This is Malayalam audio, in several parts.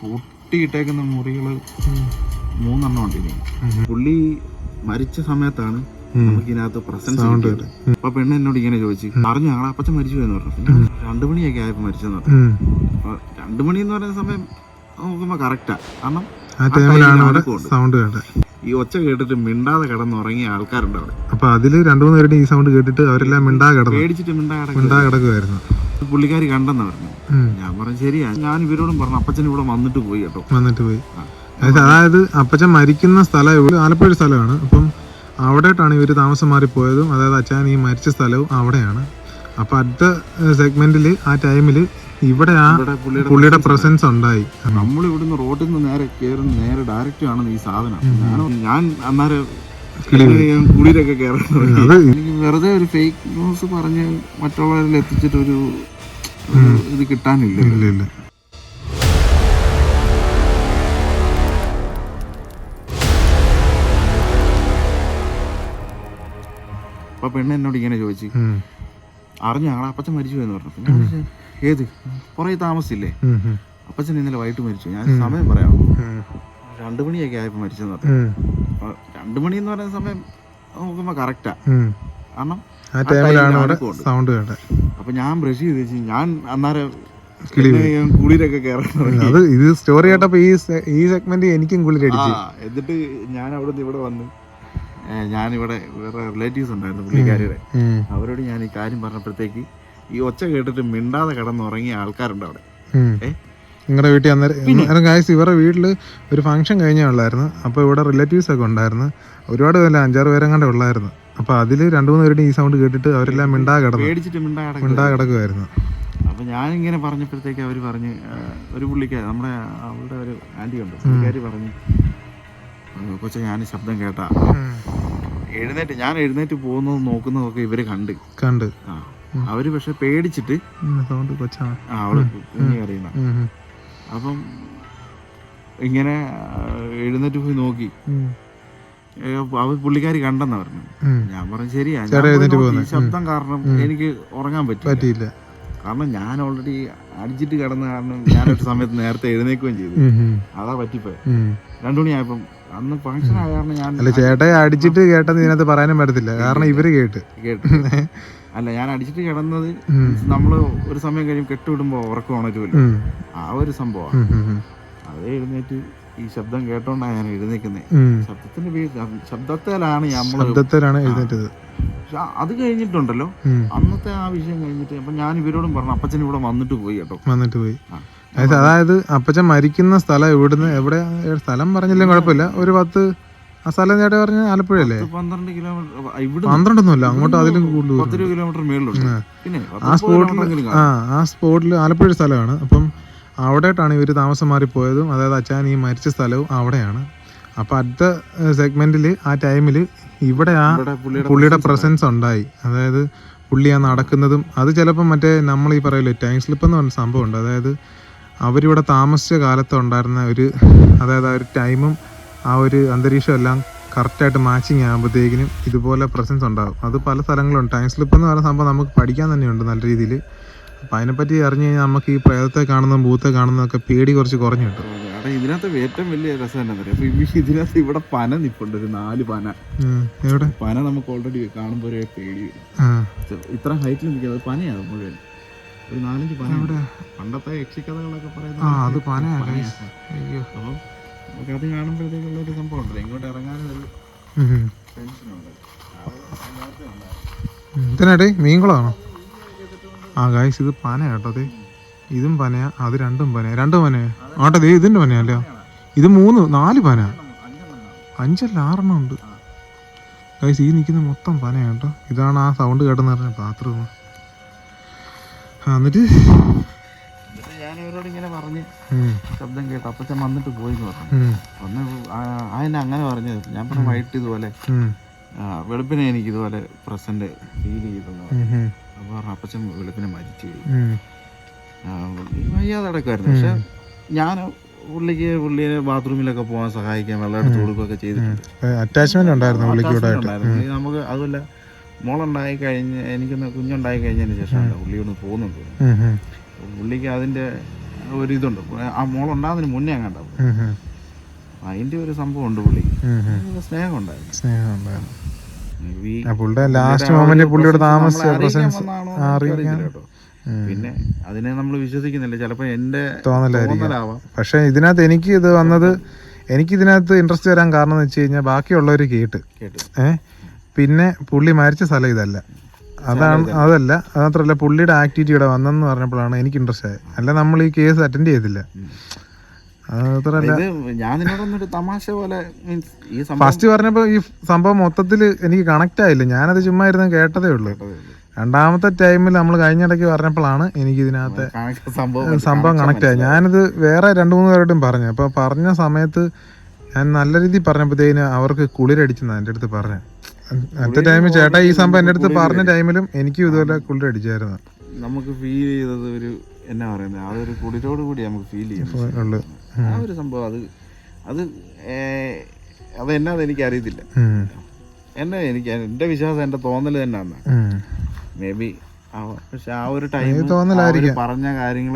പൊട്ടിയിട്ടേക്കുന്ന മുറികൾ മൂന്നെണ്ണം ഉണ്ട് ഇനി പുള്ളി മരിച്ച സമയത്താണ് നമുക്ക് ഇതിനകത്ത് പ്രസൻസ് കിട്ടിയത്. അപ്പൊ പെണ്ണ് എന്നോട് ഇങ്ങനെ ചോദിച്ചു പറഞ്ഞു ഞങ്ങളെ അപ്പച്ചൻ മരിച്ചു എന്ന് പറഞ്ഞു. രണ്ടു മണിയൊക്കെ ആയപ്പോ മരിച്ചെന്ന് പറഞ്ഞു. അപ്പൊ രണ്ടു മണി എന്ന് പറയുന്ന സമയം നോക്കുമ്പോ കറക്റ്റാ കാരണം സൗണ്ട് ഈ ഒച്ച കേട്ടിട്ട് മിണ്ടാതെ കിടന്നുറങ്ങിയ ആൾക്കാരുണ്ട് അവിടെ. അപ്പൊ അതിൽ രണ്ടു മൂന്ന് പേരുടെ ഈ സൗണ്ട് കേട്ടിട്ട് അവരെല്ലാം മിണ്ടാ കിടന്നു. പേടിച്ചിട്ട് മിണ്ടാ കിടക്കുക മിണ്ടാ കിടക്കുമായിരുന്നു പുള്ളിക്കാരി കണ്ടെന്ന് പറഞ്ഞു. ഞാൻ പറഞ്ഞു ശരിയാ. ഞാൻ ഇവരോടും പറഞ്ഞു അപ്പച്ചൻ ഇവിടെ വന്നിട്ട് പോയി കേട്ടോ. വന്നിട്ട് പോയി. അതായത് അപ്പച്ചൻ മരിക്കുന്ന സ്ഥലം ഇവിടെ ആലപ്പുഴ സ്ഥലമാണ്. അപ്പം അവിടെയായിട്ടാണ് ഇവർ താമസം മാറി പോയതും അതായത് അച്ഛൻ ഈ മരിച്ച സ്ഥലവും അവിടെയാണ്. അപ്പൊ അടുത്ത സെഗ്മെന്റിൽ ആ ടൈമിൽ ഇവിടെ ആ പുള്ളിയുടെ പ്രസൻസ് ഉണ്ടായി. നമ്മൾ ഇവിടുന്ന് റോഡിൽ നിന്ന് നേരെ കയറുന്ന നേരെ ഡയറക്റ്റ് ആണ് ഈ സാധനം. ഞാൻ ഞാൻ കയറാൻ എനിക്ക് വെറുതെ ഒരു ഫേക്ക് ന്യൂസ് പറഞ്ഞ് മറ്റുള്ളവരിൽ എത്തിച്ചിട്ട് ഒരു ഇത് കിട്ടാനില്ല. അപ്പൊ പെണ്ണ് എന്നോട് ഇങ്ങനെ ചോദിച്ചു. അറിഞ്ഞു ഞങ്ങളെ അപ്പച്ചൻ മരിച്ചു എന്ന് പറഞ്ഞു. പിന്നെ ഏത്? കുറേ താമസിച്ചില്ലേ? ഉം. അപ്പച്ചൻ ഇന്നലെ വൈകിട്ട് മരിച്ചു. ഞാൻ സമയം പറയാം. രണ്ടു മണിയൊക്കെ ആയപ്പോ മരിച്ചെന്ന് പറഞ്ഞു. രണ്ടു മണി എന്ന് പറയുന്ന സമയം നോക്കുമ്പോ കറക്റ്റാ. കാരണം ആ ടൈമിലാണ് സൗണ്ട് കേട്ടത് അപ്പൊ ഞാൻ ബ്രഷ് ചെയ്ത് വെച്ച് ഞാൻ അന്നേരം കുളിരൊക്കെ അത് ഇത് സ്റ്റോറി കേട്ടപ്പോ ഈ ഈ സെഗ്മെന്റ് എനിക്കും കുളിരടിച്ചു എന്നിട്ട് ഞാൻ അവിടെ നിന്ന് ഇവിടെ വന്ന് ഞാൻ ഞാനിവിടെ വേറെ റിലേറ്റീവ്സ് ഉണ്ടായിരുന്നു പുള്ളിക്കാരുടെ അവരോട് ഞാൻ ഈ കാര്യം പറഞ്ഞപ്പോഴത്തേക്ക് ഈ ഒച്ച കേട്ടിട്ട് മിണ്ടാതെ കിടന്നുറങ്ങിയ ആൾക്കാരുണ്ട് അവിടെ. ഉം. നിങ്ങളുടെ വീട്ടിൽ അന്നേരം കായ്സ് ഇവരുടെ വീട്ടിൽ ഒരു ഫംഗ്ഷൻ കഴിഞ്ഞേ ഉള്ളായിരുന്നു. അപ്പോൾ ഇവിടെ റിലേറ്റീവ്സ് ഒക്കെ ഉണ്ടായിരുന്നു. ഒരുപാട് പേരല്ല അഞ്ചാറ് പേരെങ്ങാണ്ട് ഉള്ളായിരുന്നു. അപ്പോൾ അതിൽ രണ്ട് മൂന്ന് പേരുടെ ഈ സൗണ്ട് കേട്ടിട്ട് അവരെല്ലാം മിണ്ടാ കിടന്നു മിണ്ടാ കിടക്കുമായിരുന്നു അപ്പൊ ഞാനിങ്ങനെ പറഞ്ഞപ്പോഴത്തേക്ക് അവർ പറഞ്ഞ് ഒരു പുള്ളിക്കാരി നമ്മുടെ അവളുടെ ഒരു ആന്റി ഉണ്ട്. പുള്ളിക്കാരി പറഞ്ഞു കൊച്ച ഞാൻ ശബ്ദം കേട്ടാ. എഴുന്നേറ്റ് ഞാൻ എഴുന്നേറ്റ് പോകുന്നതും നോക്കുന്നതൊക്കെ ഇവർ കണ്ട്. കണ്ട്. ആ അവർ പക്ഷെ പേടിച്ചിട്ട് സൗണ്ട് കൊച്ചാണ്. അവൾ കുഞ്ഞി അറിയുന്ന. അപ്പം ഇങ്ങനെ എഴുന്നേറ്റ് പോയി നോക്കി. അവ പുള്ളിക്കാരി കണ്ടെന്ന് പറഞ്ഞു ഞാൻ പറഞ്ഞു ശരിയാ. ശബ്ദം കാരണം എനിക്ക് ഉറങ്ങാൻ പറ്റില്ല കാരണം ഞാൻ ഓൾറെഡി അടിച്ചിട്ട് കിടന്ന കാരണം ഞാനൊരു സമയത്ത് നേരത്തെ എഴുന്നേക്കുകയും ചെയ്തു. അതാ പറ്റിപ്പോയി. രണ്ടു മണിയായപ്പം അന്ന് ഫങ്ഷൻ ആയ കാരണം ഞാൻ ചേട്ടായി അടിച്ചിട്ട് കേട്ടെന്ന് ഇതിനകത്ത് പറയാനും പറ്റത്തില്ല. കാരണം ഇവർ കേട്ട്. കേട്ടു. അല്ല ഞാൻ അടിച്ചിട്ട് കിടന്നത് നമ്മൾ നമ്മൾ ഒരു സമയം കഴിയും കെട്ടുവിടുമ്പോ ഉറക്കം ഉണരുമല്ലോ. ആ ഒരു സംഭവം. ഉം, ഉം, ഉം. അതേ എഴുന്നേറ്റ് ഈ ശബ്ദം കേട്ടോണ്ടാണ് ഞാൻ എഴുന്നേക്കുന്നത്. ശബ്ദത്തിന്റെ പേര് ശബ്ദത്തിലാണ് ശബ്ദത്തിലാണ് എഴുന്നേറ്റത്. പക്ഷെ അത് കഴിഞ്ഞിട്ടുണ്ടല്ലോ. അന്നത്തെ ആ വിഷയം കഴിഞ്ഞിട്ട് അപ്പൊ ഞാൻ ഇവരോടും പറഞ്ഞു അപ്പച്ചൻ ഇവിടെ വന്നിട്ട് പോയി കേട്ടോ. വന്നിട്ട് പോയി. അതായത് അതായത് അപ്പച്ചൻ മരിക്കുന്ന സ്ഥലം ഇവിടുന്ന് എവിടെ സ്ഥലം പറഞ്ഞില്ലെങ്കിൽ കുഴപ്പമില്ല. ഒരു പത്ത് ആ സ്ഥലം ചേട്ടാ പറഞ്ഞ ആലപ്പുഴയല്ലേ? അല്ലേ പന്ത്രണ്ട് കിലോമീറ്റർ ഇവിടെ പന്ത്രണ്ടൊന്നുമല്ല അങ്ങോട്ട് അതിലും കൂടുതൽ കിലോമീറ്റർ മേളിലുണ്ട് പിന്നെ ആ സ്പോട്ടിൽ ആ സ്പോട്ടിൽ ആലപ്പുഴ സ്ഥലമാണ്. അപ്പം അവിടെയായിട്ടാണ് ഇവർ താമസം മാറി പോയതും അതായത് അച്ഛൻ ഈ മരിച്ച സ്ഥലവും അവിടെയാണ്. അപ്പം അടുത്ത സെഗ്മെന്റിൽ ആ ടൈമിൽ ഇവിടെ ആ പുള്ളിയുടെ പുള്ളിയുടെ പ്രസൻസ് ഉണ്ടായി. അതായത് പുള്ളി ആ നടക്കുന്നതും അത് ചിലപ്പം മറ്റേ നമ്മൾ ഈ പറയല്ലോ ടൈം സ്ലിപ്പ് എന്ന് പറഞ്ഞ സംഭവമുണ്ട്. അതായത് അവരിവിടെ താമസിച്ച കാലത്ത് ഉണ്ടായിരുന്ന ഒരു അതായത് ആ ഒരു ടൈമും ആ ഒരു അന്തരീക്ഷം എല്ലാം കറക്റ്റായിട്ട് മാച്ചിങ് ആകുമ്പോഴത്തേക്കിനും ഇതുപോലെ പ്രസൻസ് ഉണ്ടാകും അത് പല സ്ഥലങ്ങളുണ്ട് ടൈം സ്ലിപ്പ് എന്ന് പറയുന്ന സംഭവം നമുക്ക് പഠിക്കാൻ തന്നെയുണ്ട് നല്ല രീതിയിൽ. അപ്പം അതിനെപ്പറ്റി അറിഞ്ഞു കഴിഞ്ഞാൽ നമുക്ക് ഈ പ്രേതത്തെ കാണുന്നതും ഭൂത്തെ കാണുന്നതൊക്കെ പേടി കുറച്ച് കുറഞ്ഞു കിട്ടും അവിടെ ഇതിനകത്ത് ഏറ്റവും വലിയ രസം എന്താ പറയാ അപ്പൊ ഈ ഇതിനകത്ത് ഇവിടെ പന നിപ്പുണ്ട് ഒരു നാല് പന. എവിടെ? പന നമുക്ക് ഓൾറെഡി കാണുമ്പോൾ ഒരു പേടി വരും. ഇത്ര ഹൈറ്റിൽ നിൽക്കുന്നത് പനയാണ് മുഴുവൻ? ഒരു നാലഞ്ച് പന. പണ്ടത്തെ യക്ഷിക്കഥകളൊക്കെ പറയുന്നത് ആ അത് പനയാ പനയാ. അയ്യോ. അപ്പം നമുക്ക് അത് കാണുമ്പോഴത്തേക്കുള്ള ഒരു സംഭവം ഉണ്ടല്ലോ ഇങ്ങോട്ട് ഇറങ്ങാനും ഒരു ഉം. ടെൻഷനുണ്ട്. ഇതിനടേ മീൻകുളമാണോ? ആ ഗായ്സ് ഇത് പന കേട്ടോ അതെ ഇതും പനയാ അത് രണ്ടും പനയാ. രണ്ടും പനയാ? ആട്ടെ ദേ ഇതിന്റെ പനയല്ലോ ഇത് മൂന്ന് നാല് പന അഞ്ചല്ല ആറെണ്ണം ഉണ്ട്. ഗായ്സ് ഈ നിൽക്കുന്ന മൊത്തം പന കേട്ടോ. ഇതാണ് ആ സൗണ്ട് കേട്ടെന്ന് പറഞ്ഞ ബാത്റൂം എന്നിട്ട് ഞാൻ ഇവരോട് ഇങ്ങനെ പറഞ്ഞ് ശബ്ദം കേട്ടു. അപ്പച്ചൻ വന്നിട്ട് പോയി എന്ന് പറഞ്ഞു. ഒന്ന് വന്ന് അതിനെ അങ്ങനെ പറഞ്ഞത് ഞാൻ പറഞ്ഞു വൈകിട്ട് ഇതുപോലെ വെളുപ്പിനെ എനിക്ക് ഇതുപോലെ പ്രസന്റ് ഫീൽ ചെയ്തെന്ന് പറഞ്ഞു. അപ്പോൾ പറഞ്ഞു അപ്പച്ചൻ വെളുപ്പിനെ മരിച്ചു പോയി. വയ്യാതെ കിടക്കുമായിരുന്നു പക്ഷെ ഞാൻ പുള്ളിക്ക് പുള്ളിയെ ബാത്റൂമിലൊക്കെ പോകാൻ സഹായിക്കാൻ വെള്ളം എടുത്ത് കൊടുക്കുകയൊക്കെ ചെയ്തിട്ടുണ്ട്. അറ്റാച്ച്മെന്റ് ഉണ്ടായിരുന്നു ഉണ്ടായിരുന്നു. നമുക്ക് അതുമല്ല മോളുണ്ടായി കഴിഞ്ഞ് എനിക്കൊന്ന് കുഞ്ഞുണ്ടായി കഴിഞ്ഞതിന് ശേഷം പുള്ളിയൊന്ന് പോകുന്നുണ്ട്. പുള്ളിക്ക് അതിന്റെ ഒരു ഇതുണ്ട് ആ മോളുണ്ടാകുന്നതിന് മുന്നേ ഉം. അതിന്റെ ഒരു സംഭവം ഉണ്ട് പുള്ളി. സ്നേഹം ഉണ്ടായിരുന്നു സ്നേഹം ഉണ്ടായിരുന്നു Maybe പുള്ളിയുടെ ലാസ്റ്റ് മൊമെന്റ് പുള്ളിയുടെ അറിയിക്കാൻ പ്രസൻസ്. പിന്നെ അതിനെ നമ്മൾ വിശ്വസിക്കുന്നില്ല. ചിലപ്പോ എന്റെ തോന്നലായിരിക്കും. പക്ഷേ പക്ഷെ ഇതിനകത്ത് എനിക്ക് ഇത് വന്നത് എനിക്ക് ഇതിനകത്ത് ഇൻട്രസ്റ്റ് വരാൻ കാരണം എന്ന് വെച്ച് കഴിഞ്ഞാൽ ബാക്കിയുള്ളവർ കേട്ട്. കേട്ടു. ഏഹ് പിന്നെ പുള്ളി മരിച്ച സ്ഥലം ഇതല്ല. അതാണ് അതല്ല അത് മാത്രമല്ല പുള്ളിയുടെ ആക്ടിവിറ്റി ഇവിടെ വന്നെന്ന് പറഞ്ഞപ്പോഴാണ് എനിക്ക് ഇൻട്രസ്റ്റ് ആയത്. അല്ല നമ്മൾ ഈ കേസ് അറ്റൻഡ് ചെയ്തില്ല ഞാൻ നിന്നോടൊന്നൊരു തമാശ പോലെ മീൻസ് ഈ ഫസ്റ്റ് പറഞ്ഞപ്പോൾ ഈ സംഭവം മൊത്തത്തിൽ എനിക്ക് കണക്ട് ആയില്ല. ഞാനത് ചുമ്മാ ഇരുന്ന് കേട്ടതേ ഉള്ളൂ. രണ്ടാമത്തെ ടൈമിൽ നമ്മൾ കഴിഞ്ഞിടയ്ക്ക് പറഞ്ഞപ്പോഴാണ് എനിക്ക് ഇതിനകത്ത് സംഭവം സംഭവം കണക്ട് ആയത്. ഞാനിത് വേറെ രണ്ട് മൂന്ന് പേരോടും പറഞ്ഞു. അപ്പോൾ പറഞ്ഞ സമയത്ത് ഞാൻ നല്ല രീതിയിൽ പറഞ്ഞപ്പോഴത്തേന് അവർക്ക് കുളിരടിച്ചെന്നാണ് എന്റെ അടുത്ത് പറഞ്ഞു. അടുത്ത ടൈമിൽ ചേട്ടാ ഈ സംഭവം എന്റെ അടുത്ത് പറഞ്ഞ ടൈമിലും എനിക്കും ഇതുപോലെ കുളിരടിച്ചായിരുന്നു നമുക്ക് ഫീൽ ചെയ്തത് ഒരു എന്നാ പറയുന്നത് ആ ഒരു കുളിരോട് കൂടി നമുക്ക് ഫീൽ ചെയ്യാം ആ ഒരു സംഭവം അത് അത് അത് എന്നാന്ന് എനിക്ക് അറിയത്തില്ല എന്നാ എനിക്ക് എന്റെ വിശ്വാസം എന്റെ തോന്നൽ തന്നെ. മേ ബി പക്ഷെ ആ ഒരു ടൈം. പറഞ്ഞ കാര്യങ്ങൾ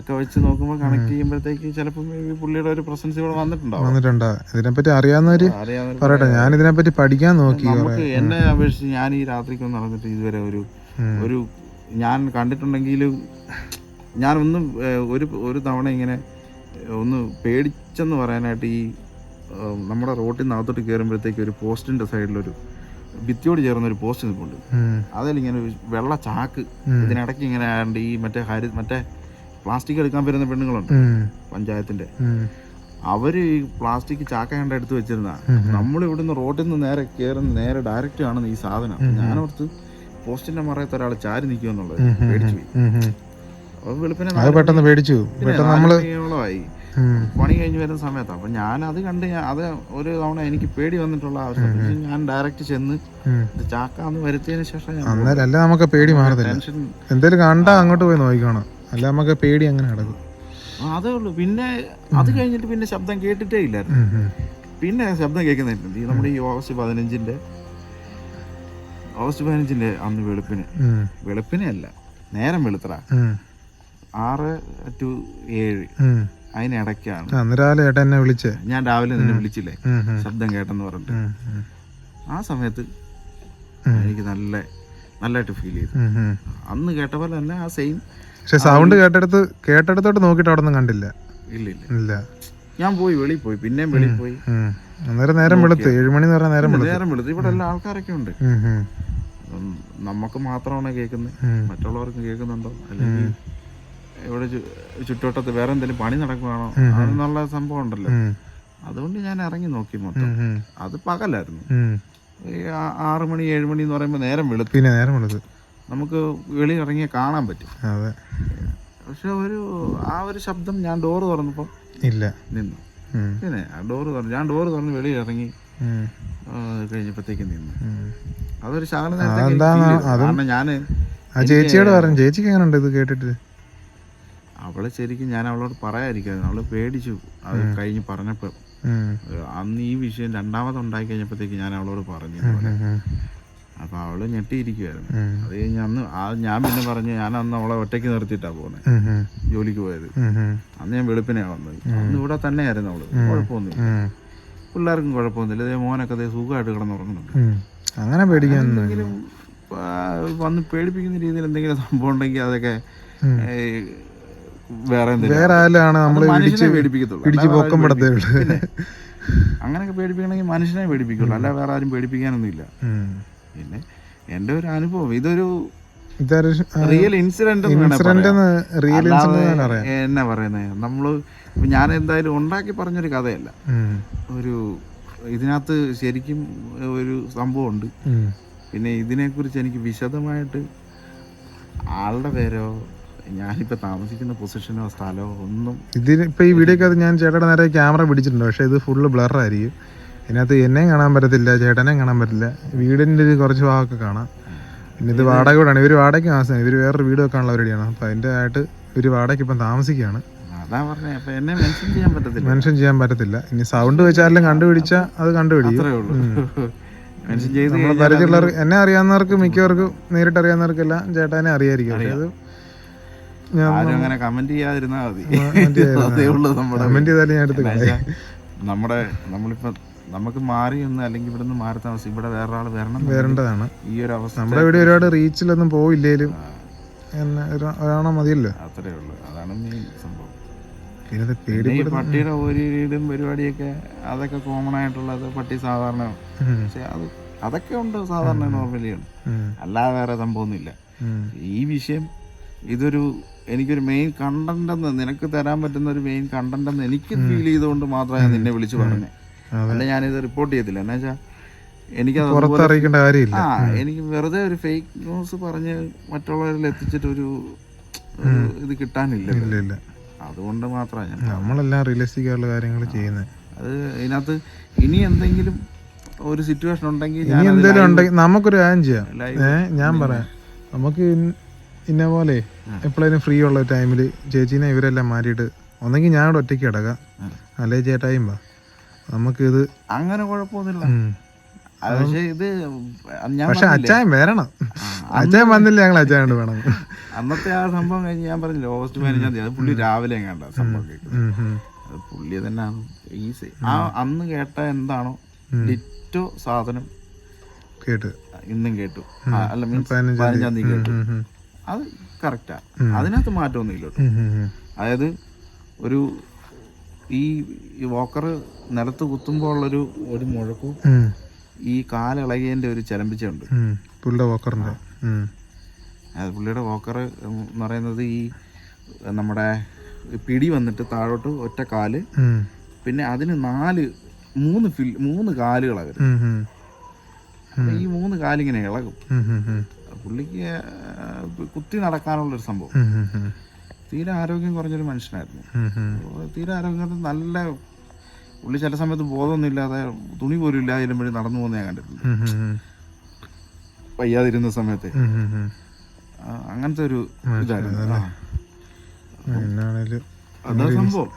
ഒക്കെ വെച്ച് നോക്കുമ്പോൾ കണക്ട് ചെയ്യുമ്പോഴത്തേക്ക് ചിലപ്പോ പുള്ളിയുടെ ഒരു പ്രസൻസ് ഇവിടെ വന്നിട്ടുണ്ടാവും. വന്നിട്ടുണ്ട്? ഇതിനെപ്പറ്റി അറിയാവുന്നവര് അറിയാവുന്ന പറയട്ടെ ഞാൻ ഇതിനെപ്പറ്റി പഠിക്കാൻ നോക്കി നമുക്ക് എന്നെ അപേക്ഷിച്ച് ഞാൻ ഈ രാത്രിക്കൊന്നും നടന്നിട്ട് ഇതുവരെ ഒരു ഒരു ഞാൻ കണ്ടിട്ടുണ്ടെങ്കിലും ഞാനൊന്നും ഒന്ന് ഒരു ഒരു തവണ ഇങ്ങനെ ഒന്ന് പേടിച്ചെന്ന് പറയാനായിട്ട് ഈ നമ്മുടെ റോട്ടിൽ നിന്ന് അകത്തോട്ട് കയറുമ്പോഴത്തേക്ക് ഒരു പോസ്റ്റിന്റെ സൈഡിലൊരു ഭിത്തിയോട് ചേർന്ന ഒരു പോസ്റ്റ് നിൽപ്പുണ്ട്. അതിലിങ്ങനെ ഒരു വെള്ള ചാക്ക്. ഇതിനിടയ്ക്ക് ഇങ്ങനെ ആണ്ട് ഈ മറ്റേ ഹരി മറ്റേ പ്ലാസ്റ്റിക് എടുക്കാൻ വരുന്ന പെണ്ണുങ്ങളുണ്ട്. പഞ്ചായത്തിന്റെ. അവർ ഈ പ്ലാസ്റ്റിക് ചാക്ക കണ്ട എടുത്ത് വെച്ചിരുന്ന. നമ്മൾ ഇവിടുന്ന് റോഡിൽ നിന്ന് നേരെ കയറുന്ന നേരെ ഡയറക്റ്റ് ആണ് ഈ സാധനം. ഞാനോർത്ത് പോസ്റ്റിന്റെ മറയത്ത് ഒരാൾ ചാരി നിൽക്കുമെന്നുള്ളത് പേടിച്ചു പോയി. വെളുപ്പിനെ പെട്ടെന്ന് പേടിച്ചു. പിന്നെ പെട്ടെന്ന് നമ്മൾ പണി കഴിഞ്ഞ് വരുന്ന സമയത്ത്. അപ്പൊ ഞാൻ അത് കണ്ട് അത് ഒരു തവണ എനിക്ക് പേടി വന്നിട്ടുള്ള ആവശ്യം ഞാൻ ഡയറക്റ്റ് ചെന്ന് ചാക്കാന്ന് വരുത്തിയതിനു ശേഷം നമുക്ക് പേടി മാറത്തില്ല എന്തെങ്കിലും കണ്ടാ അങ്ങോട്ട് പോയി നോക്കിക്കണം അല്ല നമുക്ക് പേടി അങ്ങനെ കിടക്കും അതേ ഉള്ളൂ. പിന്നെ അത് കഴിഞ്ഞിട്ട് പിന്നെ ശബ്ദം കേട്ടിട്ടേ ഇല്ലായിരുന്നു. പിന്നെ ശബ്ദം കേൾക്കുന്നുണ്ട് ഈ നമ്മുടെ ഈ ഓഗസ്റ്റ് പതിനഞ്ചിന്റെ ഓഗസ്റ്റ് പതിനഞ്ചിന്റെ അന്ന് വെളുപ്പിന്. വെളുപ്പിനെ അല്ല നേരം വെളുത്തറ. ആറ് ടു ഏഴ്. അതിനിടയ്ക്കാണ് ഏട്ടൻ എന്നെ വിളിച്ചേ. ഞാൻ രാവിലെ നിന്നെ വിളിച്ചില്ലേ. ശബ്ദം കേട്ടെന്ന് പറഞ്ഞിട്ട്. ആ സമയത്ത് എനിക്ക് നല്ല നല്ലതായിട്ട് ഫീൽ ചെയ്തു. അന്ന് കേട്ട പോലെ തന്നെ ആ സെയിം പക്ഷെ സൗണ്ട് കേട്ടെടുത്ത് കേട്ടെടുത്തോട്ട് നോക്കിട്ട് അവിടെ ഒന്നും കണ്ടില്ല. ഇല്ല ഇല്ല. ഞാൻ പോയി വെളി പോയി പിന്നെയും വെളി പോയി. അന്നേരം നേരം വെളുത്ത് ഏഴുമണി എന്ന് പറഞ്ഞാൽ നേരം നേരം വെളുത്ത്. ഇവിടെ എല്ലാ ആൾക്കാരൊക്കെ ഉണ്ട്. നമുക്ക് മാത്രമാണ് കേൾക്കുന്നത്. മറ്റുള്ളവർക്ക് കേൾക്കുന്നുണ്ടോ? അല്ലെങ്കിൽ ഇവിടെ ചുറ്റുവട്ടത്ത് വേറെ എന്തെങ്കിലും പണി നടക്കുവാണോ? അതെന്നുള്ള സംഭവം ഉണ്ടല്ലോ. അതുകൊണ്ട് ഞാൻ ഇറങ്ങി നോക്കി മൊത്തം. അത് പകലായിരുന്നു. ആറ് മണി ഏഴ് മണി എന്ന് പറയുമ്പോൾ നേരം വെളുത്ത്. പിന്നെ നേരം വെളുത്ത്. നമുക്ക് വെളി ഇറങ്ങിയ കാണാൻ പറ്റും. അതെ. പക്ഷെ ഒരു ആ ഒരു ശബ്ദം ഞാൻ ഡോറ് തുറന്നപ്പോൾ ഇല്ല. നിന്നു. പിന്നെ ആ ഡോറ് തുറന്നു ഞാൻ ഡോറ് തുറന്ന് വെളിയിൽ ഇറങ്ങി ഉം. ആ, കഴിഞ്ഞപ്പോഴത്തേക്ക് നിന്നു. അതൊരു ശകലം ആ ചേച്ചിയോട് പറഞ്ഞു ചേച്ചിക്ക് എങ്ങനെയുണ്ട് ഇത് കേട്ടിട്ട്? അവളെ ശരിക്കും ഞാൻ അവളോട് പറയാതിരിക്കായിരുന്നു. അവൾ പേടിച്ചു. അത് കഴിഞ്ഞ് പറഞ്ഞപ്പോൾ അന്ന് ഈ വിഷയം രണ്ടാമത് ഉണ്ടായി കഴിഞ്ഞപ്പോഴത്തേക്ക് ഞാൻ അവളോട് പറഞ്ഞു. അപ്പൊ അവൾ ഞെട്ടിയിരിക്കുവായിരുന്നു. അത് കഴിഞ്ഞ് അന്ന് ആ ഞാൻ പിന്നെ പറഞ്ഞു ഞാൻ അന്ന് അവളെ ഒറ്റയ്ക്ക് നിർത്തിയിട്ടാ പോകുന്നത്. ജോലിക്ക് പോയത്. അന്ന് ഞാൻ വെളുപ്പിനെ വന്നത്. അന്ന് ഇവിടെ തന്നെയായിരുന്നു അവൾ. കുഴപ്പമൊന്നുമില്ല. പിള്ളേർക്കും കുഴപ്പമൊന്നുമില്ല. ഇതേ മോനൊക്കെ അതേ സുഖമായിട്ട് കിടന്നുറങ്ങുന്നുണ്ട്. അങ്ങനെ പേടിക്കാൻ വന്ന് പേടിപ്പിക്കുന്ന രീതിയിൽ എന്തെങ്കിലും സംഭവം ഉണ്ടെങ്കിൽ അതൊക്കെ വേറെ വേറെ ആരാണ് മനുഷ്യനെ പേടിപ്പിക്കത്തുള്ളൂ. പൊക്കം പെടത്തേ അങ്ങനെയൊക്കെ പേടിപ്പിക്കണമെങ്കിൽ മനുഷ്യനെ പേടിപ്പിക്കുള്ളൂ അല്ല വേറെ ആരും പേടിപ്പിക്കാനൊന്നുമില്ല. പിന്നെ എന്റെ ഒരു അനുഭവം ഇതൊരു റിയൽ ഇൻസിഡന്റ് എന്നാ പറയുന്നത് നമ്മൾ ഞാൻ എന്തായാലും ഉണ്ടാക്കി പറഞ്ഞൊരു കഥയല്ല. ഒരു ഇതിനകത്ത് ശരിക്കും ഒരു സംഭവം ഉണ്ട് പിന്നെ ഇതിനെക്കുറിച്ച് എനിക്ക് വിശദമായിട്ട് ആളുടെ പേരോ ഞാനിപ്പോ താമസിക്കുന്ന പൊസിഷനോ സ്ഥലമോ ഒന്നും ഇതിന് ഇപ്പൊ ഈ വീഡിയോ ഞാൻ ചേട്ടയുടെ നേരെ ക്യാമറ പിടിച്ചിട്ടുണ്ട് പക്ഷെ ഇത് ഫുള്ള് ബ്ലർ ആയിരിക്കും. ഇതിനകത്ത് എന്നെയും കാണാൻ പറ്റത്തില്ല ചേട്ടനെയും കാണാൻ പറ്റില്ല വീടിന്റെ ഒരു കുറച്ച് ഭാഗമൊക്കെ കാണാം. പിന്നെ ഇത് വാടക വീടാണ്. ഇവർ വാടകയ്ക്ക് താമസിക്കുന്നത്. ഇവർ വേറൊരു വീട് വെക്കാനുള്ള റെഡിയാണ് അപ്പൊ അതിന്റെ ആയിട്ട് ഇവർ വാടകയ്ക്ക് ഇപ്പം താമസിക്കുകയാണ്. മെൻഷൻ ചെയ്യാൻ പറ്റത്തില്ല. ഇനി സൗണ്ട് വെച്ചാലും കണ്ടുപിടിച്ച അത് കണ്ടുപിടിക്കും. നമ്മളെ പരിചയമുള്ളവർ എന്നെ അറിയാവുന്നവർക്ക് മിക്കവർക്കും നേരിട്ട് അറിയാവുന്നവർക്കെല്ലാം ചേട്ടാനെ അറിയായിരിക്കും. അത് അങ്ങനെ കമന്റ് മതി. കമന്റ് ചെയ്താലും ഞാൻ എടുത്ത് നമ്മുടെ നമ്മളിപ്പോ നമുക്ക് മാറി ഒന്ന് അല്ലെങ്കിൽ ഇവിടെ നിന്ന് മാറി താമസം ഇവിടെ വേറെ ആൾ വരണം വരേണ്ടതാണ്. ഈ ഒരു അവസ്ഥ നമ്മുടെ ഇവിടെ ഒരുപാട് റീച്ചിലൊന്നും പോയില്ലേലും എന്നെ ഒരു- ഒരാളെ മതിയല്ലോ. അത്രേ ഉള്ളൂ. അതാണ് മെയിൻ സംഭവം. പിന്നെ പേടി പട്ടിയുടെ ഒരു പരിപാടിയൊക്കെ അതൊക്കെ കോമൺ ആയിട്ടുള്ളത് പട്ടി സാധാരണ. പക്ഷെ അത് അതൊക്കെ ഉണ്ട് സാധാരണ നോർമലി ഉണ്ട് അല്ലാതെ വേറെ സംഭവമൊന്നുമില്ല. ഈ വിഷയം ഇതൊരു എനിക്കൊരു മെയിൻ കണ്ടന്റ് എന്ന് നിനക്ക് തരാൻ പറ്റുന്ന ഒരു മെയിൻ കണ്ടന്റ് എന്ന് എനിക്ക് ഫീൽ ചെയ്തുകൊണ്ട് മാത്രമേ ഞാൻ നിന്നെ വിളിച്ചു പറഞ്ഞേ. അല്ല ഞാനിത് റിപ്പോർട്ട് ചെയ്തില്ല എന്നാ വെച്ചാൽ എനിക്ക് പുറത്തറിയിക്കേണ്ട കാര്യമില്ല. ആ എനിക്ക് വെറുതെ ഒരു ഫേക്ക് ന്യൂസ് പറഞ്ഞ് മറ്റുള്ളവരിൽ എത്തിച്ചിട്ട് ഒരു ഇത് കിട്ടാനില്ല അതുകൊണ്ട് മാത്രമാണ് ഞാൻ നമ്മളെല്ലാം റിയലിസ്റ്റിക് ആയിട്ടുള്ള കാര്യങ്ങൾ ചെയ്യുന്നത് അത് ഇതിനകത്ത് ഇനി എന്തെങ്കിലും ഒരു സിറ്റുവേഷൻ ഉണ്ടെങ്കിൽ ഇനി എന്തെങ്കിലും ഉണ്ടെങ്കിൽ നമുക്കൊരു കാര്യം ചെയ്യാം. ഏഹ് ഞാൻ പറയാം. നമുക്ക് ഇന്ന പോലെ എപ്പോഴും ഫ്രീ ഉള്ള ടൈമിൽ ചേച്ചീനെ ഇവരെല്ലാം മാറ്റിയിട്ട് ഒന്നെങ്കിൽ ഞാനിവിടെ ഒറ്റയ്ക്ക് കിടക്കാം. അല്ലേ ചേട്ടായും വാ നമുക്കിത് അങ്ങനെ കുഴപ്പമൊന്നുമില്ല. പക്ഷേ ഇത് ഞാൻ പക്ഷെ അച്ചായം വരണം. അച്ചായം വന്നില്ല ഞങ്ങൾ അച്ചായം വേണം. അന്നത്തെ ആ സംഭവം കഴിഞ്ഞ് ഞാൻ പറഞ്ഞില്ല ഓഗസ്റ്റ് പതിനഞ്ചാം തീയതി അത് പുള്ളി രാവിലെ കണ്ട സംഭവം. അത് പുള്ളി തന്നെയാണ്. ഈസി. ആ അന്ന് കേട്ട എന്താണോ ലിറ്റോ സാധനം കേട്ടു. ഇന്നും കേട്ടു. അല്ല മീൻസ് പതിനഞ്ചാം തീയതി. കേട്ടു. അത് കറക്റ്റാ അതിനകത്ത് മാറ്റമൊന്നുമില്ല കേട്ടോ. അതായത് ഒരു ഈ വോക്കർ നിലത്ത് കുത്തുമ്പോൾ ഉള്ളൊരു ഒരു മുഴക്കവും ഉം, ഈ കാലിളകിയതിന്റെ ഒരു ചലമ്പിച്ചുണ്ട് ഉണ്ട് പുള്ളിയുടെ വോക്കറിന്റെ. അത് പുള്ളിയുടെ വോക്കർ എന്ന് പറയുന്നത് ഈ നമ്മുടെ പിടി വന്നിട്ട് താഴോട്ട് ഒറ്റ കാൽ. പിന്നെ അതിന് നാല് മൂന്ന് ഫിൽ മൂന്ന് കാലുകളാണ് ഈ മൂന്ന് കാലിങ്ങനെ ഇളകും. പുള്ളിക്ക് കുത്തി നടക്കാനുള്ളൊരു സംഭവം. തീരെ ആരോഗ്യം കുറഞ്ഞൊരു മനുഷ്യനായിരുന്നു. തീരെ ആരോഗ്യം നല്ല പുള്ളി ചില സമയത്ത് ബോധമൊന്നും ഇല്ലാതെ തുണി പോലും ഇല്ലാതിരുമ്പോഴും നടന്നു പോകുന്ന ഞാൻ കണ്ടിട്ടുണ്ട്. വയ്യാതിരുന്ന സമയത്ത്. അങ്ങനത്തെ ഒരു ഇതായിരുന്നു. അതാ സംഭവം.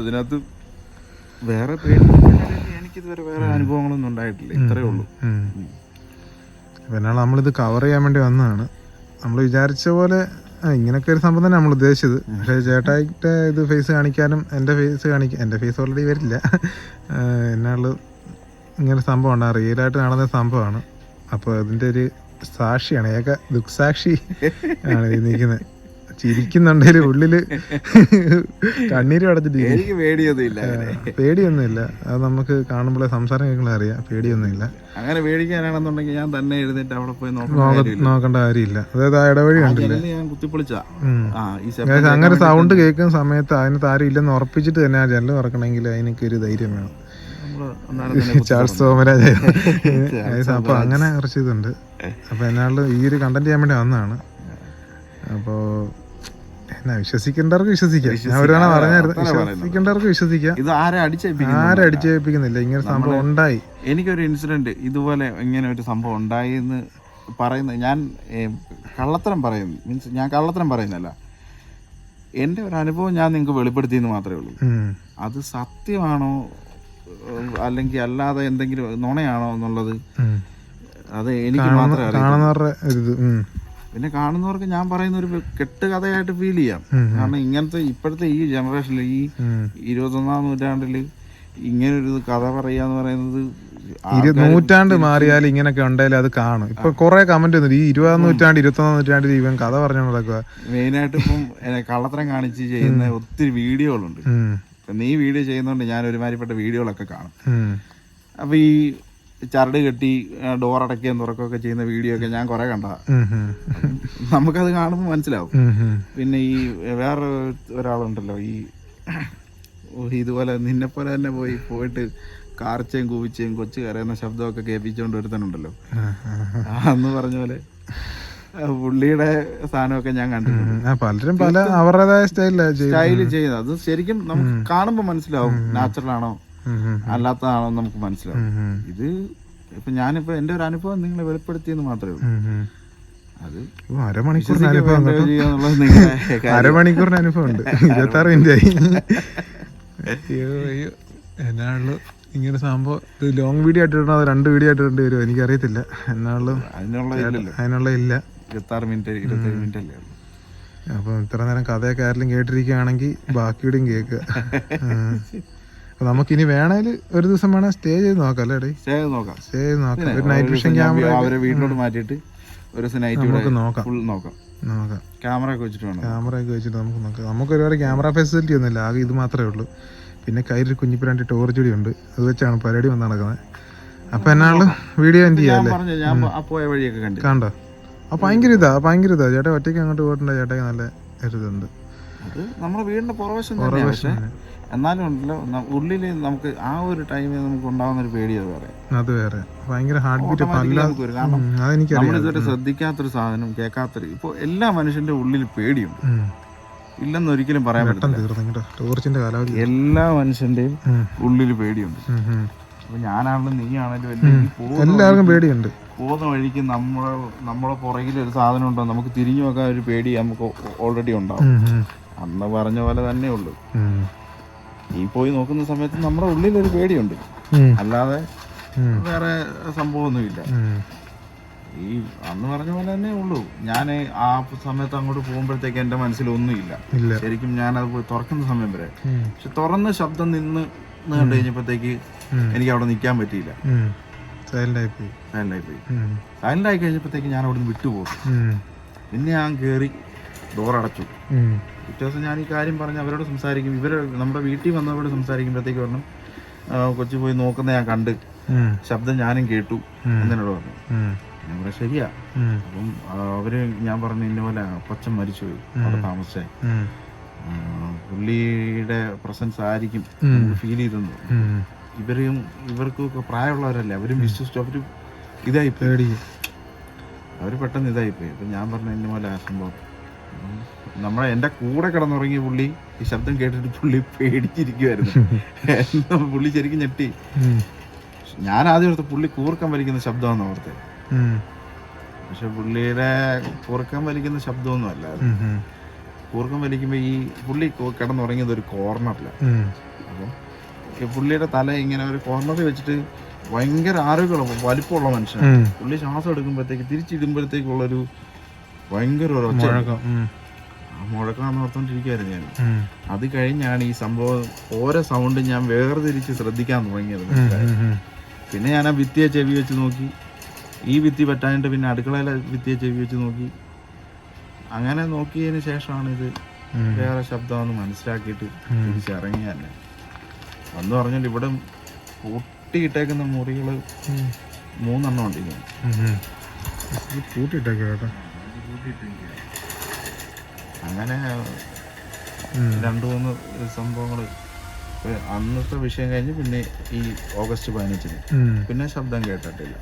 ഇതിനകത്ത് വേറെ എനിക്ക് എനിക്കിതുവരെ വേറെ അനുഭവങ്ങളൊന്നും ഉണ്ടായിട്ടില്ല. ഇത്രയേ ഉള്ളൂ. പിന്നെ നമ്മളിത് കവർ ചെയ്യാൻ വേണ്ടി വന്നതാണ്. നമ്മൾ വിചാരിച്ച പോലെ ഇങ്ങനൊക്കെ ഒരു സംഭവം തന്നെ നമ്മൾ ഉദ്ദേശിച്ചത്. പക്ഷേ ചേട്ടായിട്ട് ഇത് ഫേസ് കാണിക്കാനും എന്റെ ഫേസ് കാണിക്കാൻ എന്റെ ഫേസ് ഓൾറെഡി വരില്ല. ആ, ഇങ്ങനെ സംഭവമാണ്. റിയലായിട്ട് നടന്ന സംഭവമാണ്. അപ്പോൾ അതിന്റെ ഒരു സാക്ഷിയാണ്. ഏക ദുക്സാക്ഷി ആണ് നിൽക്കുന്നത്. ചിരിക്കുന്നുണ്ടെങ്കിൽ ഉള്ളിൽ കണ്ണീര് അടച്ചിട്ട് എനിക്ക് പേടിയൊന്നും ഇല്ല പേടിയൊന്നുമില്ല. അത് നമുക്ക് കാണുമ്പോഴേ സംസാരം കേൾക്കുന്ന അറിയാം. പേടിയൊന്നുമില്ല. അങ്ങനെ പേടിക്കാനാണെന്നുണ്ടെങ്കിൽ ഞാൻ തന്നെ എഴുന്നേറ്റ് അവിടെ പോയി നോക്കണം നോക്ക- നോക്കേണ്ട കാര്യമില്ല. അതായത് ആ ഇടവഴി കണ്ടില്ല? ഞാൻ കുത്തിപ്പൊളിച്ച. അങ്ങനെ സൗണ്ട് കേൾക്കുന്ന സമയത്ത് അതിന് താരം ഇല്ലെന്ന് ഉറപ്പിച്ചിട്ട് തന്നെ ആ ജനൽ തുറക്കണമെങ്കിൽ അതിനൊക്കെ ഒരു ധൈര്യം വേണം. ചാൾസ് സോമരാജ് അപ്പൊ അങ്ങനെ കുറച്ച് ഇതുണ്ട്. അപ്പൊ എന്നാളും ഈ ഒരു കണ്ടന്റ് ചെയ്യാൻ വേണ്ടി വന്നതാണ്. അപ്പോ എന്നാ വിശ്വസിക്കേണ്ടവർക്ക് വിശ്വസിക്കാം. ഞാൻ ഒരു തവണ പറഞ്ഞായിരുന്നു. വിശ്വസിക്കേണ്ടവർക്ക് വിശ്വസിക്കാം. ഇത് ആരെ അടിച്ചേൽപ്പിക്കുന്നു ആരും അടിച്ചേൽപ്പിക്കുന്നില്ല? ഇങ്ങനെ സംഭവം ഉണ്ടായി. എനിക്കൊരു ഇൻസിഡന്റ് ഇതുപോലെ ഇങ്ങനെ ഒരു സംഭവം ഉണ്ടായി എന്ന് പറയുന്നത് ഞാൻ കള്ളത്തരം പറയുന്നു. മീൻസ് ഞാൻ കള്ളത്തരം പറയുന്നല്ല എന്റെ ഒരു അനുഭവം ഞാൻ നിങ്ങൾക്ക് വെളിപ്പെടുത്തിയെന്ന് മാത്രമേ ഉള്ളൂ. അത് സത്യമാണോ അല്ലെങ്കിൽ അല്ലാതെ എന്തെങ്കിലും നുണയാണോ എന്നുള്ളത് അത് എനിക്ക് മാത്രമേ അറിയൂ പിന്നെ കാണുന്നവർക്ക് ഞാൻ പറയുന്ന ഒരു കെട്ട് കഥയായിട്ട് ഫീൽ ചെയ്യാം. കാരണം ഇങ്ങനത്തെ ഇപ്പോഴത്തെ ഈ ജനറേഷനിൽ ഈ. ഇരുപത്തൊന്നാം നൂറ്റാണ്ടിൽ ഇങ്ങനൊരു കഥ പറയുക എന്ന് പറയുന്നത് നൂറ്റാണ്ട് മാറിയാൽ ഇങ്ങനൊക്കെ ഉണ്ടായാലും അത് കാണും. ഇപ്പൊ കുറെ കമന്റ് വന്നിട്ട് ഈ ഇരുപതാം നൂറ്റാണ്ട് ഇരുപത്തൊന്നാം നൂറ്റാണ്ടിൽ ഇവൻ കഥ പറഞ്ഞു നടക്കുക മെയിനായിട്ട് ഇപ്പം കള്ളത്തരം കാണിച്ച് ചെയ്യുന്ന ഒത്തിരി വീഡിയോകളുണ്ട്. നീ വീഡിയോ ചെയ്യുന്നതുകൊണ്ട് ഞാൻ ഒരുമാതിരിപ്പെട്ട വീഡിയോകളൊക്കെ കാണും. അപ്പൊ ഈ ചരട് കെട്ടി ഡോർ അടയ്ക്കുകയും തുറക്കുകയൊക്കെ ചെയ്യുന്ന വീഡിയോ ഒക്കെ ഞാൻ കുറേ കണ്ട നമുക്കത് കാണുമ്പോൾ മനസ്സിലാവും. പിന്നെ ഈ വേറെ ഒരാളുണ്ടല്ലോ ഈ ഇതുപോലെ നിന്നെ പോലെ തന്നെ പോയി പോയിട്ട് കാർച്ചയും കൂവിച്ചയും കൊച്ചു കരയുന്ന ശബ്ദമൊക്കെ കേൾപ്പിച്ചുകൊണ്ട് ഒരുത്തനുണ്ടല്ലോ. അന്ന് പറഞ്ഞ പോലെ പുള്ളിയുടെ സാധനമൊക്കെ ഞാൻ കണ്ടിട്ടുണ്ട്. പലരും പല അവരുടേതായ സ്റ്റൈലിലാണ് ചെയ്യുന്നത്. സ്റ്റൈൽ ചെയ്യുന്നത്. അത് ശരിക്കും നമുക്ക് കാണുമ്പോൾ മനസ്സിലാവും നാച്ചുറൽ ആണോ ഉം, ഉം, അല്ലാത്തതാണോ നമുക്ക് മനസ്സിലാവും. ഇത് ഇപ്പൊ ഞാനിപ്പോ എന്റെ ഒരു അനുഭവം നിങ്ങളെ വെളിപ്പെടുത്തിയെന്ന് മാത്രമേ ഉള്ളൂ. അത് അരമണിക്കൂറിന് അരമണിക്കൂറിന് അനുഭവം ഉണ്ട്. ഇരുപത്തി ആറ് മിനിറ്റ് ആയി. അയ്യോ അയ്യോ. എന്നാണല്ലോ ഇങ്ങനെ സംഭവം. ഇത് ലോങ് വീഡിയോ ആയിട്ട് ഇടണോ രണ്ട് വീഡിയോ ആയിട്ട് ഇടേണ്ടി വരുമോ? എനിക്കറിയത്തില്ല. എന്നാണല്ലോ അതിനുള്ള ഇല്ല. അപ്പം ഇത്ര നേരം കഥയൊക്കെ ആരെങ്കിലും കേട്ടിരിക്കുകയാണെങ്കിൽ ബാക്കിയുടെയും കേൾക്കുക. അപ്പം നമുക്കിനി വേണേൽ ഒരു ദിവസം വേണേൽ സ്റ്റേ ചെയ്ത് നോക്കാം അല്ലേ സ്റ്റേ ചെയ്ത് നോക്കാം. സ്റ്റേ ചെയ്ത് നോക്കാം. ഒരു നൈറ്റ് വിഷൻ ക്യാമറ അവരെ വീട്ടിലോട്ട് മാറ്റിയിട്ട് ഒരു ദിവസം നൈറ്റ് നമുക്ക് നോക്കാം. ഫുൾ നോക്കാം. നോക്കാം. ക്യാമറ ഒക്കെ വെച്ചിട്ട് വേണം. ക്യാമറ ഒക്കെ വെച്ചിട്ട് നമുക്ക് നോക്കാം. നമുക്ക് ഒരുപാട് ക്യാമറ ഫെസിലിറ്റി ഒന്നുമില്ല. ആകെ ഇത് മാത്രമേ ഉള്ളൂ. പിന്നെ കയ്യിൽ കുഞ്ഞിപ്പിരാണ്ടി ടോർച്ച് കൂടി ഉണ്ട്. അത് വെച്ചാണ് പരിപാടി വന്ന് നടക്കുന്നത്. അപ്പൊ എന്നാൾ വീഡിയോ എൻഡ് ചെയ്യാല്ലേ കണ്ടു. കണ്ടോ? അപ്പൊ ഭയങ്കര ഇതാ ഭയങ്കര ഇതാ. ചേട്ടാ ഒറ്റയ്ക്ക് അങ്ങോട്ട് പോയിട്ടുണ്ടോ ചേട്ടാ നല്ല ഒരു ഇതുണ്ട്. അത് നമ്മുടെ വീടിന്റെ പുറവശം തന്നെയാണ് പക്ഷെ എന്നാലും ഉണ്ടല്ലോ ഉള്ളിൽ ഉള്ളിൽ നമുക്ക് ആ ഒരു ടൈമിൽ നമുക്ക് ഉണ്ടാകുന്ന ഒരു പേടി അത് വേറെ. അത് വേറെ. ഭയങ്കര ഹാർട്ട് ബീറ്റ് നമുക്ക് വരും. കാരണം നമ്മളിതുവരെ ശ്രദ്ധിക്കാത്തൊരു സാധനം കേൾക്കാത്തൊരു ഇപ്പോൾ എല്ലാ മനുഷ്യന്റെ ഉള്ളിൽ പേടിയുണ്ട്. ഇല്ലെന്ന് ഒരിക്കലും പറയാൻ പറ്റില്ല ടോർച്ചിന്റെ കാലാവധി. എല്ലാ മനുഷ്യന്റെയും ഉള്ളിൽ പേടിയുണ്ട്. അപ്പൊ ഞാനാണെങ്കിലും നീ ആണെങ്കിലും പോകുന്ന എല്ലാവർക്കും പേടിയുണ്ട്. പോകുന്ന വഴിക്ക് നമ്മളെ നമ്മുടെ പുറകിൽ ഒരു സാധനം ഉണ്ടോ? നമുക്ക് തിരിഞ്ഞു നോക്കാൻ ഒരു പേടി നമുക്ക് ഓൾറെഡി ഉണ്ടാവും. അന്ന് പറഞ്ഞ പോലെ തന്നെ ഉള്ളു. നീ ഈ പോയി നോക്കുന്ന സമയത്ത് നമ്മുടെ ഉള്ളിൽ ഒരു പേടിയുണ്ട് അല്ലാതെ വേറെ സംഭവമൊന്നുമില്ല. ഒന്നുമില്ല ഈ അന്ന് പറഞ്ഞ പോലെ തന്നെ ഉള്ളൂ. ഞാൻ ആ സമയത്ത് അങ്ങോട്ട് പോകുമ്പോഴത്തേക്ക് എന്റെ മനസ്സിലൊന്നുമില്ല. ഇല്ല. ശരിക്കും ഞാൻ അത് തുറക്കുന്ന സമയം വരെ. പക്ഷെ തുറന്ന ശബ്ദം നിന്ന് കണ്ടു കഴിഞ്ഞപ്പോഴത്തേക്ക് എനിക്ക് അവിടെ നിൽക്കാൻ പറ്റിയില്ല. സൈലന്റ് ആയി പോയി സൈലന്റ് ആയി കഴിഞ്ഞപ്പോഴത്തേക്ക് ഞാൻ അവിടെ നിന്ന് വിട്ടുപോകും പിന്നെ ഞാൻ കയറി ഉം, പിറ്റേ ദിവസം ഞാൻ ഈ കാര്യം പറഞ്ഞ് അവരോട് സംസാരിക്കും. ഇവർ നമ്മുടെ വീട്ടിൽ വന്നവരോട് സംസാരിക്കുമ്പോഴത്തേക്ക് പറഞ്ഞു "ആ, കൊച്ചു പോയി നോക്കുന്ന ഞാൻ കണ്ട്. ശബ്ദം ഞാനും കേട്ടു. എന്നോട് പറഞ്ഞു. ഞാൻ പറഞ്ഞു ശരിയാ. അപ്പം അവർ ഞാൻ പറഞ്ഞു ഇന്ന പോലെ അപ്പച്ചൻ മരിച്ചുപോയി. അവിടെ താമസിച്ചേ പുള്ളിയുടെ പ്രസൻസ് ആയിരിക്കും. ഫീൽ ചെയ്തെന്ന് ഇവരെയും ഇവരും ഇവർക്കും പ്രായമുള്ളവരല്ലേ? അവരും വിശ്വസിച്ചു അവർ ഇതായി പേടി അവർ പെട്ടെന്ന് ഇതായി പോയി അപ്പൊ ഞാൻ പറഞ്ഞു ഇന്ന പോലെ ആ സംഭവം. നമ്മളെ എന്റെ കൂടെ കിടന്നുറങ്ങിയ പുള്ളി ഈ ശബ്ദം കേട്ടിട്ട് പുള്ളി പേടിച്ചിരിക്കുവായിരുന്നു. പുള്ളി ശരിക്കും ഞെട്ടി. ഞാൻ ആദ്യം ഓർത്ത് പുള്ളി കൂർക്കം വലിക്കുന്ന ശബ്ദമാണെന്ന് ഓർത്തെ. പക്ഷെ പുള്ളിയുടെ കൂർക്കം വലിക്കുന്ന ശബ്ദമൊന്നും അല്ല. കൂർക്കം വലിക്കുമ്പോൾ ഈ പുള്ളി കിടന്നുറങ്ങിയത് ഒരു കോർണറിൽ. അപ്പം പുള്ളിയുടെ തല ഇങ്ങനെ ഒരു കോർണറിൽ വെച്ചിട്ട് ഭയങ്കര ആരോഗ്യമുള്ള വലിപ്പമുള്ള മനുഷ്യനാണ്. പുള്ളി ശ്വാസം എടുക്കുമ്പോഴത്തേക്ക് തിരിച്ചിടുമ്പോഴത്തേക്കുള്ളൊരു ഭയങ്കര ഒരു ഒച്ച മുഴക്കാന്ന് ഓർത്തോണ്ടിരിക്കുകയായിരുന്നു ഞാൻ. അത് കഴിഞ്ഞാണ് ഈ സംഭവം ഓരോ സൗണ്ട് ഞാൻ വേർതിരിച്ച് ശ്രദ്ധിക്കാൻ തുടങ്ങിയത്. പിന്നെ ഞാൻ ആ ഭിത്തിയെ ചെവി വെച്ച് നോക്കി. ഈ വിത്തി പറ്റാനിട്ട് പിന്നെ അടുക്കളയിലെ ഭിത്തിയെ ചെവി വെച്ച് നോക്കി. അങ്ങനെ നോക്കിയതിന് ശേഷമാണ് ഇത് വേറെ ശബ്ദമാണെന്ന് മനസ്സിലാക്കിയിട്ട്. തിരിച്ചിറങ്ങി തന്നെ അന്ന് പറഞ്ഞാൽ ഇവിടെ കൂട്ടിയിട്ടേക്കുന്ന മുറികൾ. മൂന്നെണ്ണം ഉണ്ട് ഇങ്ങനെ. ഉം, ഉം. ഇത് കൂട്ടിയിട്ടേക്ക് കേട്ടോ. അങ്ങനെ രണ്ടു മൂന്ന് സംഭവങ്ങൾ അന്നത്തെ വിഷയം കഴിഞ്ഞ് പിന്നെ ഈ ഓഗസ്റ്റ് പതിനഞ്ചിന്. പിന്നെ ശബ്ദം കേട്ടിട്ടില്ല.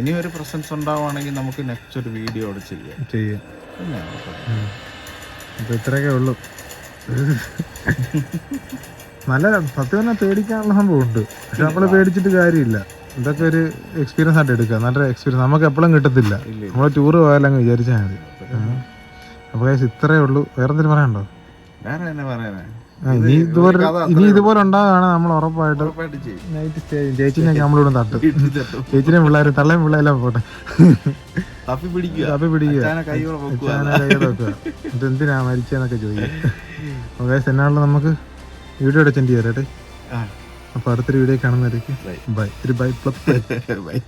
ഇനി ഒരു പ്രസൻസ് ഉണ്ടാവുകയാണെങ്കിൽ നമുക്ക് നെക്സ്റ്റ് ഒരു വീഡിയോ അവിടെ ചെയ്യാം. ചെയ്യാം. പിന്നെ ഉം. അപ്പൊ ഇത്രയൊക്കെ ഉള്ളു. നല്ല സത്യം പറഞ്ഞാൽ പേടിക്കാനുള്ള സംഭവം ഉണ്ട് പക്ഷെ നമ്മൾ പേടിച്ചിട്ട് കാര്യമില്ല. ഇതൊക്കെ ഒരു എക്സ്പീരിയൻസ് ആയിട്ട് എടുക്കുക. നല്ല എക്സ്പീരിയൻസ് നമുക്ക് എപ്പോഴും കിട്ടത്തില്ല. നമ്മൾ ടൂർ അങ്ങ് വിചാരിച്ചാൽ മതി. അപ്പൊ guys ഇത്രേ ഉള്ളൂ. വേറെ എന്തെങ്കിലും പറയാനുണ്ടോ ഇനി ഇതുപോലെ ഇനി ഇതുപോലെ ഉണ്ടാകുകയാണ് നമ്മൾ ഉറപ്പായിട്ട്. നൈറ്റ് സ്റ്റേ ചേച്ചിനെ നമ്മളിവിടെ തട്ടും. ചേച്ചിനെ പിള്ളേർ തള്ളയും പിള്ളേരെല്ലാം പോട്ടെ. തപ്പി പിടിക്കുക. തപ്പി പിടിക്കുക. എന്തിനാ മരിച്ചെന്നൊക്കെ ചോദിക്കും. അപ്പൊ ഗൈസ് എന്നാണല്ലോ നമുക്ക്? വീഡിയോ ചെയ്യാം ആ. അപ്പോൾ അടുത്തൊരു വീഡിയോ കാണുന്നതായിരിക്കും ബൈ ഒരു ബൈ പ്ലസ് ബൈ